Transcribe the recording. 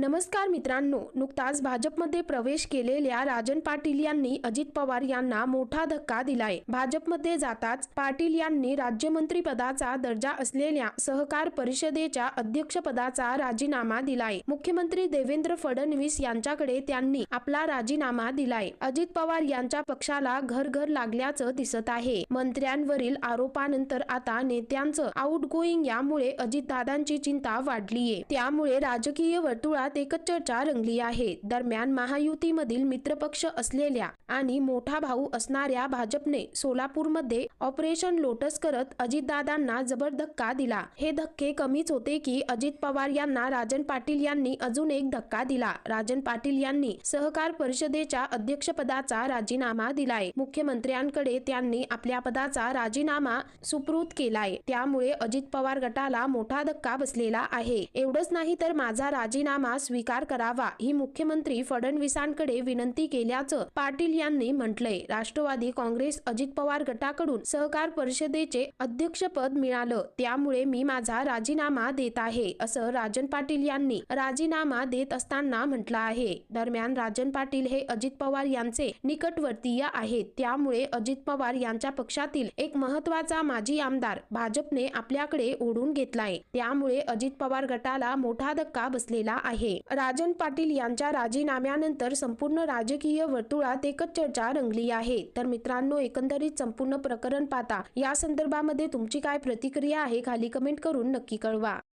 नमस्कार मित्रांनो नुकताच भाजपमध्ये प्रवेश केलेल्या राजन पाटील यांनी अजित पवार यांना मोठा धक्का दिलाय. भाजपमध्ये जाताच पाटील यांनी राज्यमंत्री पदाचा दर्जा असलेल्या सहकार परिषदेच्या अध्यक्षपदाचा राजीनामा दिलाय. मुख्यमंत्री देवेंद्र फडणवीस यांच्याकडे त्यांनी आपला राजीनामा दिलाय. अजित पवार यांच्या पक्षाला घर घर लागल्याचं दिसत आहे. मंत्र्यांवरील आरोपानंतर आता नेत्यांचं आउटगोईंग यामुळे अजितदादांची चिंता वाढलीये. त्यामुळे राजकीय वर्तुळात एकच चर्चा रंगली आहे. दरम्यान महायुतीमधील मित्रपक्ष असलेल्या आणि मोठा भाऊ असणाऱ्या भाजपने सोलापूरमध्ये ऑपरेशन लोटस करत अजितदादांना जबर धक्का दिला. हे धक्के कमीच होते की अजित पवार यांना राजन पाटील यांनी अजून एक धक्का दिला. राजन पाटील यांनी सहकार परिषदेच्या अध्यक्षपदाचा राजीनामा दिलाय. मुख्यमंत्र्यांकडे त्यांनी आपल्या पदाचा राजीनामा सुप्रूत केलाय. त्यामुळे अजित पवार गटाला मोठा धक्का बसलेला आहे. एवढंच नाही तर माझा राजीनामा स्वीकार करावा ही मुख्यमंत्री फडणवीसांकडे विनंती केल्याचं पाटील यांनी म्हटलंय. राष्ट्रवादी काँग्रेस अजित पवार गटाकडून सहकार परिषदेचे अध्यक्षपद मिळालं त्यामुळे मी माझा राजीनामा देत आहे असं राजन पाटील यांनी राजीनामा देत असताना म्हटलं आहे. दरम्यान राजन पाटील हे अजित पवार यांचे निकटवर्तीय आहेत त्यामुळे अजित पवार यांच्या पक्षातील एक महत्त्वाचा माजी आमदार भाजपने आपल्याकडे ओढून घेतलाय. त्यामुळे अजित पवार गटाला मोठा धक्का बसलेला आहे. आहे. राजन पाटील यांच्या राजीनाम्यानंतर संपूर्ण राजकीय वर्तुळात एकच चर्चा रंगली आहे. तर मित्रांनो एकंदरीत संपूर्ण प्रकरण पाहता या संदर्भामध्ये तुमची काय प्रतिक्रिया आहे खाली कमेंट करून नक्की कळवा.